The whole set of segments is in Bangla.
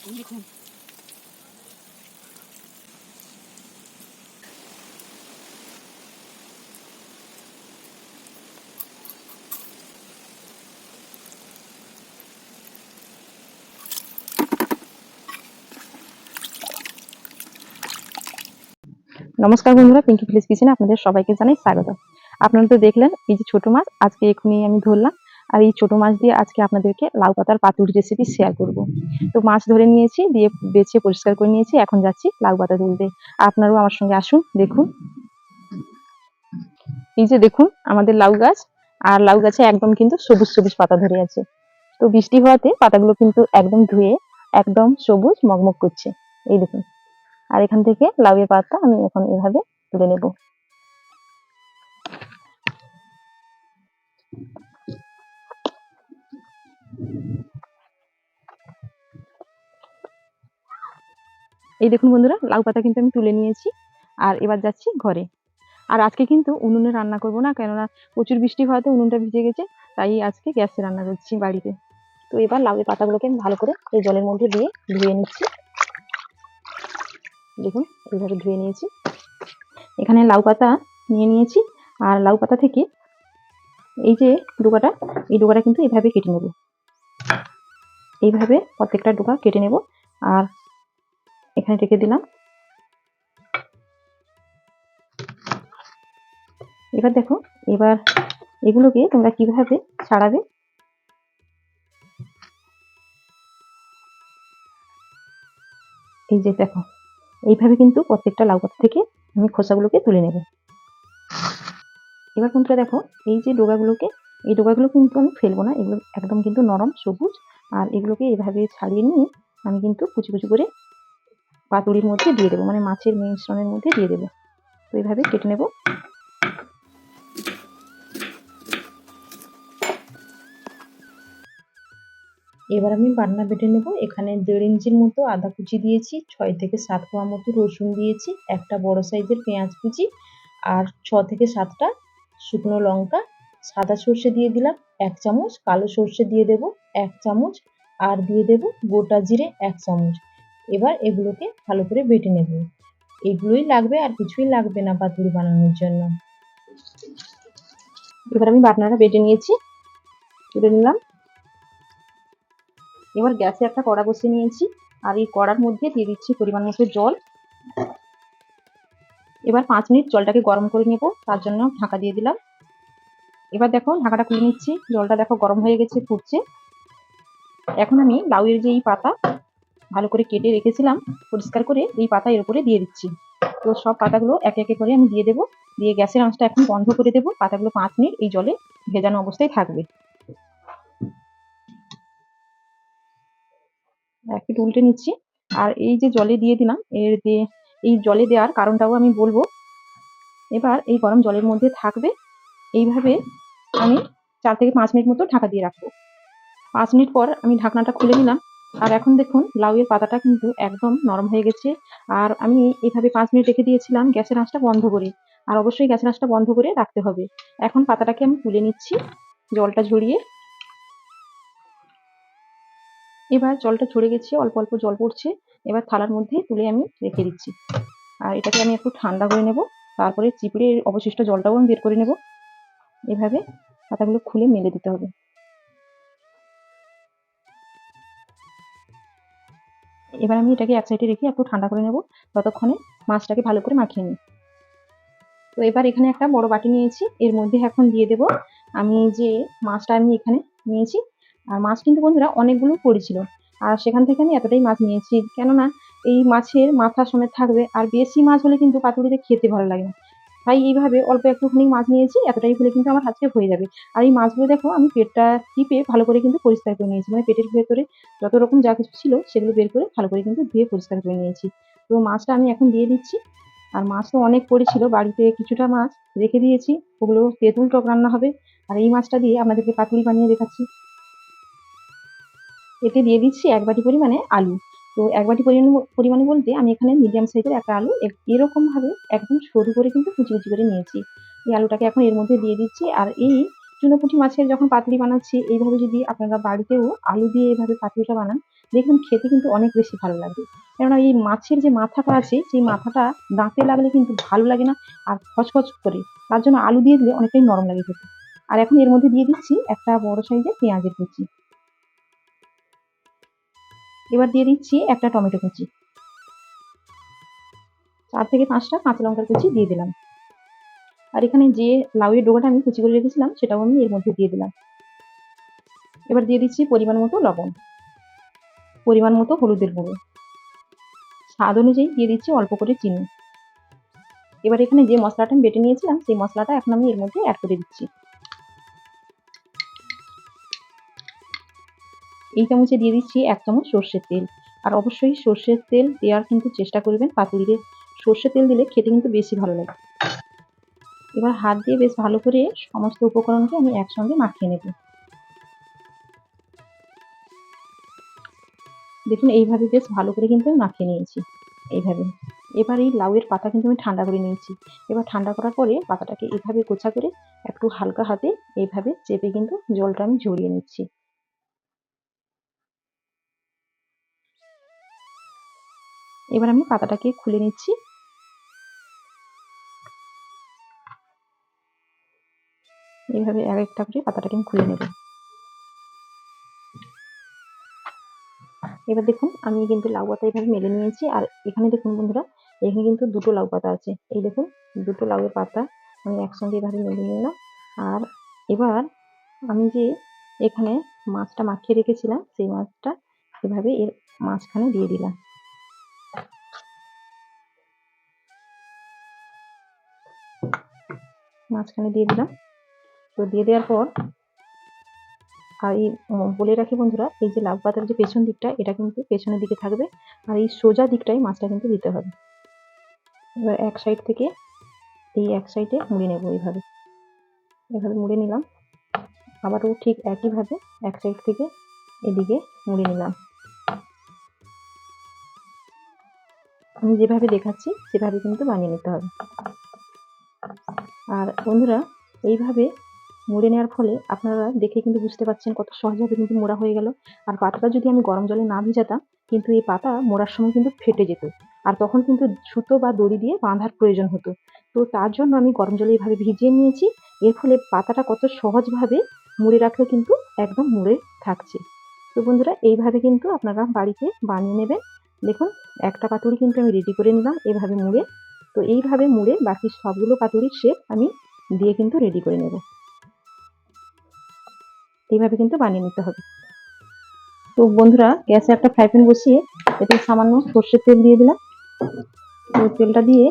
দেখুন নমস্কার বন্ধুরা পিঙ্কি ভিলেজ কিচেনে আপনাদের সবাইকে জানাই স্বাগত। আপনারা তো দেখলেন, এই যে ছোট মাছ, আজকে এখনই আমি ধরলাম আর এই ছোট মাছ দিয়ে আজকে আপনাদেরকে লাউ পাতার পাতুরি রেসিপি শেয়ার করব। তো মাছ ধরে নিয়েছি, দিয়ে বেছে পরিষ্কার করে নিয়েছি, এখন যাচ্ছি লাউ পাতা তুলতে। আপনারাও আমার সঙ্গে আসুন, দেখুন। এই যে দেখুন, আমাদের লাউ গাছ, আর লাউ গাছে একদম কিন্তু সবুজ সবুজ পাতা ধরে আছে। তো বৃষ্টি হওয়াতে পাতাগুলো কিন্তু একদম ধুয়ে, একদম সবুজ মগমগ করছে। এই দেখুন, আর এখান থেকে লাউয়ের পাতা আমি এখন এভাবে তুলে নেব। এই দেখুন বন্ধুরা, লাউ পাতা কিন্তু আমি তুলে নিয়েছি আর এবার যাচ্ছি ঘরে। আর আজকে কিন্তু উনুনে রান্না করব না, কেননা প্রচুর বৃষ্টি হওয়াতে উনুনটা ভিজে গেছে, তাই আজকে গ্যাসে রান্না করছি বাড়িতে। তো এবার লাউয়ের পাতাগুলোকে আমি ভালো করে এই জলের মধ্যে দিয়ে ধুয়ে নিচ্ছি। দেখুন, এইভাবে ধুয়ে নিয়েছি। এখানে লাউ পাতা নিয়ে নিয়েছি, আর লাউ পাতা থেকে এই যে ডোকাটা, এই ডোকাটা কিন্তু এভাবে কেটে নেব। এইভাবে প্রত্যেকটা ডোকা কেটে নেব। আর এখানে রেখে দিলাম। এবার দেখো, এবার এগুলোকে তোমরা কীভাবে ছাড়াবে? এই যে দেখো, এইভাবে কিন্তু প্রত্যেকটা লাউ পাতা থেকে আমি খোসাগুলোকে তুলে নেব। এবার বন্ধুরা দেখো, এই যে ডোগাগুলোকে, এই ডোগাগুলো কিন্তু আমি ফেলব না, এগুলো একদম কিন্তু নরম, সবুজ। আর এগুলোকে এভাবে ছাড়িয়ে নিয়ে আমি কিন্তু কুচি কুচি করে পাতুরির মধ্যে দিয়ে দেবো মানে মাছের মিশ্রণের মধ্যে দিয়ে দেবো। তো এইভাবে কেটে নেব। এবার আমি বান্না বেটে নেব। এখানে দেড় ইঞ্চির মতো আদা কুচি দিয়েছি, ছয় থেকে সাত কোয়া মতো রসুন দিয়েছি, একটা বড় সাইজের পেঁয়াজ কুচি, আর ছ থেকে সাতটা শুকনো লঙ্কা সাদা সর্ষে দিয়ে দিলাম এক চামচ, কালো সর্ষে দিয়ে দেব এক চামচ, আর দিয়ে দেব গোটা জিরে এক চামচ। এবার এগুলোকে ভালো করে বেটে নেব। এগুলোই লাগবে আর কিছুই লাগবে না পাতুরি বানানোর জন্য। এবার আমি বাটনাটা বেটে নিয়েছি, তুলে নিলাম। এবার গ্যাসে একটা কড়া বসিয়ে নিয়েছি, আর এই কড়ার মধ্যে দিয়ে দিচ্ছি পরিমাণ মতো জল। এবার পাঁচ মিনিট জলটাকে গরম করে নেব, তার জন্য ঢাকা দিয়ে দিলাম। এবার দেখো ঢাকাটা খুলে নিচ্ছি। জলটা দেখো গরম হয়ে গেছে, ফুটছে। এখন আমি লাউয়ের যে এই পাতা, ভালো করে কেটে রেখেছিলাম, পরিষ্কার করে এই পাতা এর উপরে দিয়ে দিচ্ছি। তো সব পাতাগুলো একে একে করে আমি দিয়ে দেবো। দিয়ে গ্যাসের আঁচটা এখন বন্ধ করে দেবো। পাতাগুলো পাঁচ মিনিট এই জলে ভেজানো অবস্থায় থাকবে। একটু উল্টে নিচ্ছি। আর এই যে জলে দিয়ে দিলাম, এর দিয়ে এই জলে দেওয়ার কারণটাও আমি বলব। এবার এই গরম জলের মধ্যে থাকবে এইভাবে আমি চার থেকে পাঁচ মিনিট মতো ঢাকা দিয়ে রাখব। পাঁচ মিনিট পর আমি ঢাকনাটা খুলে নিলাম। আর এখন দেখুন, লাউয়ের পাতাটা কিন্তু একদম নরম হয়ে গেছে। আর আমি এইভাবে পাঁচ মিনিট রেখে দিয়েছিলাম, গ্যাসের আঁচটা বন্ধ করে। আর অবশ্যই গ্যাসের আঁচটা বন্ধ করে রাখতে হবে। এখন পাতাটাকে আমি তুলে নিচ্ছি, জলটা ঝরিয়ে। এবার জলটা ঝরে গেছে, অল্প অল্প জল পড়ছে। এবার থালার মধ্যে তুলে আমি রেখে দিচ্ছি। আর এটাকে আমি একটু ঠান্ডা করে নেব। তারপরে চিপড়ে অবশিষ্ট জলটাও আমি বের করে নেব। এভাবে পাতাগুলো খুলে মেলে দিতে হবে। এবার আমি এটাকে এক সাইডে রেখে একটু ঠান্ডা করে নেব। ততক্ষণে মাছটাকে ভালো করে মাখিয়ে নিই। তো এবার এখানে একটা বড় বাটি নিয়েছি। এর মধ্যে এখন দিয়ে দেব আমি যে মাছটা আমি এখানে নিয়েছি। আর মাছ কিন্তু বন্ধুরা অনেকগুলো পড়েছিল। আর সেখান থেকে আমি এতটাই মাছ নিয়েছি। কেননা এই মাছের মাথা সমেত থাকবে। আর বেশি মাছ হলে কিন্তু পাতুরিতে খেতে ভালো লাগে না। তাই এইভাবে অল্প একটুখানি মাছ নিয়েছি, এতটাই হলে কিন্তু আমার আজকে হয়ে যাবে। আর এই মাছগুলো দেখো, আমি পেটটা টিপে ভালো করে কিন্তু পরিষ্কার করে নিয়েছি। মানে পেটের ভেতরে যত রকম যা কিছু ছিল সেগুলো বের করে ভালো করে কিন্তু ধুয়ে পরিষ্কার করে নিয়েছি। তো মাছটা আমি এখন দিয়ে দিচ্ছি। আর মাছ তো অনেক পড়েছিল, বাড়িতে কিছুটা মাছ রেখে দিয়েছি। ওগুলো তেঁতুল টক রান্না হবে। আর এই মাছটা দিয়ে আপনাদেরকে পাতুরি বানিয়ে দেখাচ্ছি। এতে দিয়ে দিচ্ছি এক বাটি পরিমাণে আলু। তো এক বাটি পরিমাণে বলতে আমি এখানে মিডিয়াম সাইজের একটা আলু এক- এরকম ভাবে একদম সরু করে কিন্তু কুচি কুচি করে নিয়েছি। এই আলুটাকে এখন এর মধ্যে দিয়ে দিচ্ছি আর এই চুনোপুঁটি মাছের যখন পাতুরি বানাচ্ছি, এইভাবে যদি আপনারা বাড়িতেও আলু দিয়ে এইভাবে পাতুরিটা বানান, দেখবেন খেতে কিন্তু অনেক বেশি ভালো লাগবে। কেননা এই মাছের যে মাথাটা আছে, সেই মাথাটা দাঁতে লাগলে কিন্তু ভালো লাগে না আর খচখচ করে। তার জন্য আলু দিয়ে দিলে অনেকটাই নরম লাগে খেতে। আর এখন এর মধ্যে দিয়ে দিচ্ছি একটা বড় সাইজের পেঁয়াজের কুচি। এবার দিয়ে দিচ্ছি একটা টমেটো কুচি। চার থেকে পাঁচটা কাঁচা লঙ্কার কুচি দিয়ে দিলাম। আর এখানে যে লাউয়ের ডোকাটা আমি কুচি করে রেখেছিলাম, সেটাও আমি এর মধ্যে দিয়ে দিলাম। এবার দিয়ে দিচ্ছি পরিমাণ মতো লবণ, পরিমাণ মতো হলুদের গুঁড়ো। স্বাদ অনুযায়ী দিয়ে দিচ্ছি অল্প করে চিনি। এবার এখানে যে মশলাটা আমি বেটে নিয়েছিলাম, সেই মশলাটা এখন আমি এর মধ্যে অ্যাড করে দিচ্ছি। এই চামচে দিয়ে দিচ্ছি এক চামচ সর্ষের তেল। আর অবশ্যই সর্ষের তেল দেওয়ার কিন্তু চেষ্টা করবেন পাতুরিতে সর্ষের তেল দিলে খেতে কিন্তু বেশি ভালো লাগে। এবার হাত দিয়ে বেশ ভালো করে সমস্ত উপকরণকে আমি একসঙ্গে মাখিয়ে নেব। দেখুন, এইভাবে বেশ ভালো করে কিন্তু আমি মাখিয়ে নিয়েছি। এইভাবে। এবার এই লাউয়ের পাতা কিন্তু আমি ঠান্ডা করে নিয়েছি। এবার ঠান্ডা করার পরে পাতাটাকে এভাবে গোছা করে একটু হালকা হাতে এইভাবে চেপে কিন্তু জলটা আমি ঝরিয়ে নিচ্ছি। এবার আমি পাতাটাকে খুলে নিচ্ছি। এইভাবে এক একটা করে পাতাটাকে আমি খুলে নেব। এবার দেখুন, আমি কিন্তু লাউ পাতা এইভাবে মেলে নিয়েছি। আর এখানে দেখুন বন্ধুরা, এখানে কিন্তু দুটো লাউ পাতা আছে। এই দেখুন, দুটো লাউয়ের পাতা আমি একসঙ্গে এভাবে মেলে নিলাম। আর এবার আমি যে এখানে মাছটা মাখিয়ে রেখেছিলাম, সেই মাছটা এভাবে এর মাঝখানে দিয়ে দিলাম। মাঝখানে দিয়ে দিলাম। তো দিয়ে দেওয়ার পর আর এই বলে রাখি বন্ধুরা, এই যে লাউ পাতার যে পেছন দিকটা, এটা কিন্তু পেছনের দিকে থাকবে আর এই সোজা দিকটাই মাছটা কিন্তু দিতে হবে। এবার এক সাইড থেকে এই এক সাইডে মুড়ে নেব এইভাবে। এভাবে মুড়ে নিলাম। আবারও ঠিক একইভাবে এক সাইড থেকে এদিকে মুড়ে নিলাম। আমি যেভাবে দেখাচ্ছি, সেভাবে কিন্তু বানিয়ে নিতে হবে। আর বন্ধুরা, এইভাবে মুড়ে নেওয়ার ফলে আপনারা দেখে কিন্তু বুঝতে পারছেন কত সহজভাবে কিন্তু মোড়া হয়ে গেল। আর পাতাটা যদি আমি গরম জলে না ভিজাতাম, কিন্তু এই পাতা মোড়ার সময় কিন্তু ফেটে যেত। আর তখন কিন্তু সুতো বা দড়ি দিয়ে বাঁধার প্রয়োজন হতো। তো তার জন্য আমি গরম জলে এইভাবে ভিজিয়ে নিয়েছি। এর ফলে পাতাটা কত সহজভাবে মুড়ে রাখলে কিন্তু একদম মুড়ে থাকছে। তো বন্ধুরা, এইভাবে কিন্তু আপনারা বাড়িতে বানিয়ে নেবেন। দেখুন, একটা পাতুরি কিন্তু আমি রেডি করে নিলাম। এভাবে মুড়ে তো এইভাবে মুড়ে বাকি সবগুলো পাতুরির শেপ আমি দিয়ে কিন্তু রেডি করে নেব। এইভাবে কিন্তু বানিয়ে নিতে হবে। তো বন্ধুরা, গ্যাসে একটা ফ্রাই প্যান বসিয়ে এতে সামান্য সর্ষের তেল দিয়ে দিলাম। তো তেলটা দিয়ে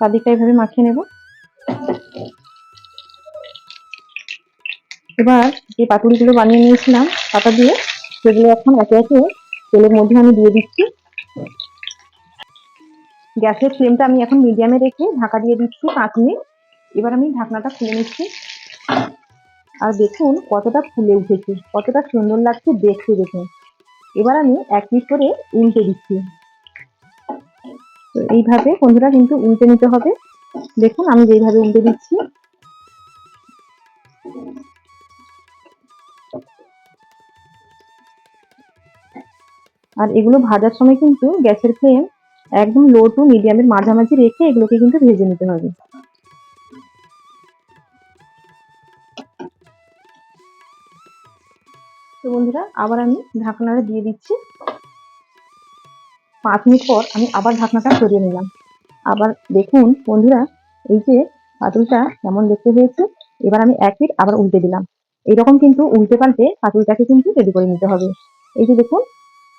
চারদিকটা এইভাবে মাখিয়ে নেব। এবার যে পাতুরিগুলো বানিয়ে নিয়েছিলাম পাতা দিয়ে সেগুলো এখন একে একে তেলের মধ্যে আমি দিয়ে দিচ্ছি। গ্যাসের ফ্লেমটা আমি এখন মিডিয়ামে রেখে ঢাকা দিয়ে দিচ্ছি পাঁচ মিনিট। এবার আমি ঢাকনাটা খুলে নিচ্ছি। আর দেখুন কতটা ফুলে উঠেছে, কতটা সুন্দর লাগছে দেখতে দেখুন। এবার আমি এক পিস করে উল্টে দিচ্ছি। তো এইভাবে বন্ধুরা কিন্তু উল্টে নিতে হবে। দেখুন আমি যেইভাবে উল্টে দিচ্ছি। আর এগুলো ভাজার সময় কিন্তু গ্যাসের ফ্লেম একদম লো টু মিডিয়ামের মাঝামাঝি রেখে এগুলোকে কিন্তু ভেজে নিতে হবে। তো বন্ধুরা, আবার আমি ঢাকনাটা দিয়ে দিচ্ছি। পাঁচ মিনিট পর আমি আবার ঢাকনাটা সরিয়ে নিলাম। আবার দেখুন বন্ধুরা, এই যে পাতুলটা কেমন দেখতে হয়েছে, এবার আমি এক মিনিট আবার উল্টে দিলাম। এইরকম কিন্তু উল্টে পাল্টে পাতুলটাকে কিন্তু রেডি করে নিতে হবে। এই যে দেখুন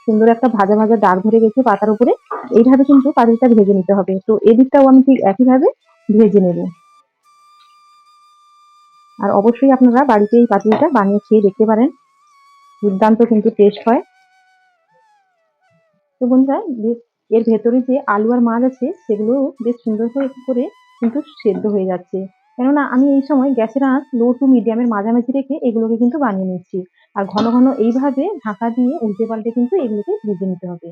সুন্দর একটা ভাজা ভাজা দাগ ধরে গেছে পাতার উপরে। এইভাবে কিন্তু পাতুলটা ভেজে নিতে হবে। তো এদিকটাও আমি ঠিক একইভাবে ভেজে নেব। আর অবশ্যই আপনারা বাড়িতে এই পাতুলটা বানিয়ে খেয়ে দেখতে পারেন। দুর্দান্ত কিন্তু টেস্ট হয়। তো বন্ধুরা এর ভেতরে যে আলু আর মাছ আছে, সেগুলো বেশ সুন্দর করে কিন্তু সেদ্ধ হয়ে যাচ্ছে। কেননা, আমি এই সময় গ্যাসের আঁচ লো টু মিডিয়ামের মাঝামাঝি রেখে এগুলোকে কিন্তু বানিয়ে নিচ্ছি। আর ঘন ঘন এইভাবে ঢাকা দিয়ে উল্টে পাল্টে কিন্তু এগুলোকে ভেজে নিতে হবে।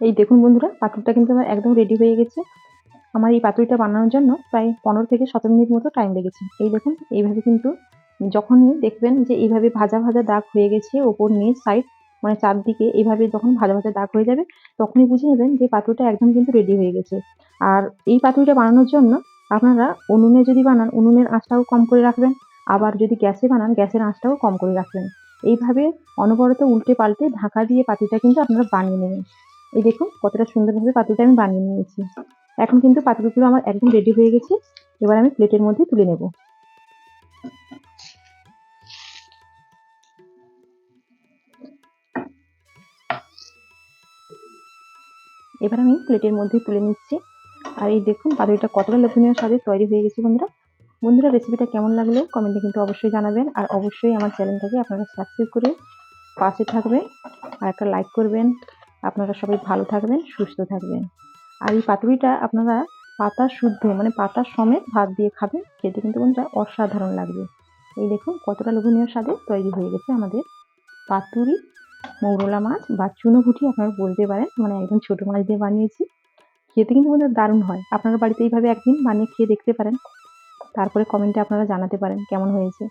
এই দেখুন বন্ধুরা পাতুরটা কিন্তু আমার একদম রেডি হয়ে গেছে। আমার এই পাতুরিটা বানানোর জন্য প্রায় পনেরো থেকে সতেরো মিনিট মতো টাইম লেগেছে। এই দেখুন, এইভাবে কিন্তু যখনই দেখবেন যে এইভাবে ভাজা ভাজা দাগ হয়ে গেছে ওপর নিচ সাইড মানে চারদিকে এইভাবে যখন ভাজা ভাজা দাগ হয়ে যাবে, তখনই বুঝে নেবেন যে পাতুরিটা একদম কিন্তু রেডি হয়ে গেছে। আর এই পাতুরিটা বানানোর জন্য আপনারা উনুনে যদি বানান, উনুনের আঁচটাও কম করে রাখবেন। আবার যদি গ্যাসে বানান, গ্যাসের আঁচটাও কম করে রাখবেন। এইভাবে অনবরত উল্টে পাল্টে ঢাকা দিয়ে পাতুরিটা কিন্তু আপনারা বানিয়ে নেবেন। এই দেখুন, কতটা সুন্দরভাবে পাতুরিটা আমি বানিয়ে নিয়েছি। এখন কিন্তু পাতুরিগুলো আমার একদম রেডি হয়ে গেছে। এবার আমি প্লেটের মধ্যে তুলে নেব। এবার আমি প্লেটের মধ্যে তুলে নিচ্ছি। আর এই দেখুন পাতুরিটা কতটা লোভনীয় স্বাদে তৈরি হয়ে গেছে বন্ধুরা। বন্ধুরা রেসিপিটা কেমন লাগল? কমেন্টে কিন্তু অবশ্যই জানাবেন। আর অবশ্যই আমার চ্যানেলটাকে আপনারা সাবস্ক্রাইব করে পাশে থাকবেন। আর একটা লাইক করবেন। আপনারা সবাই ভালো থাকবেন, সুস্থ থাকবেন। আর এই পাতুরিটা আপনারা পাতা শুদ্ধ মানে পাতা সমেত ভাত দিয়ে খাবেন। খেতে কিন্তু বন্ধুরা অসাধারণ লাগবে। এই দেখুন, কতটা লোভনীয় স্বাদে তৈরি হয়ে গেছে আমাদের পাতুরি, মৌরলা মাছ বা চুনোপুঁটি আপনারা বলতে পারেন। মানে একদম ছোটো মাছ দিয়ে বানিয়েছি। খেতে কিন্তু বন্ধুরা দারুণ হয়। আপনারা বাড়িতে এইভাবে একদিন বানিয়ে খেয়ে দেখতে পারেন। তারপরে কমেন্টে আপনারা জানাতে পারেন কেমন হয়েছে।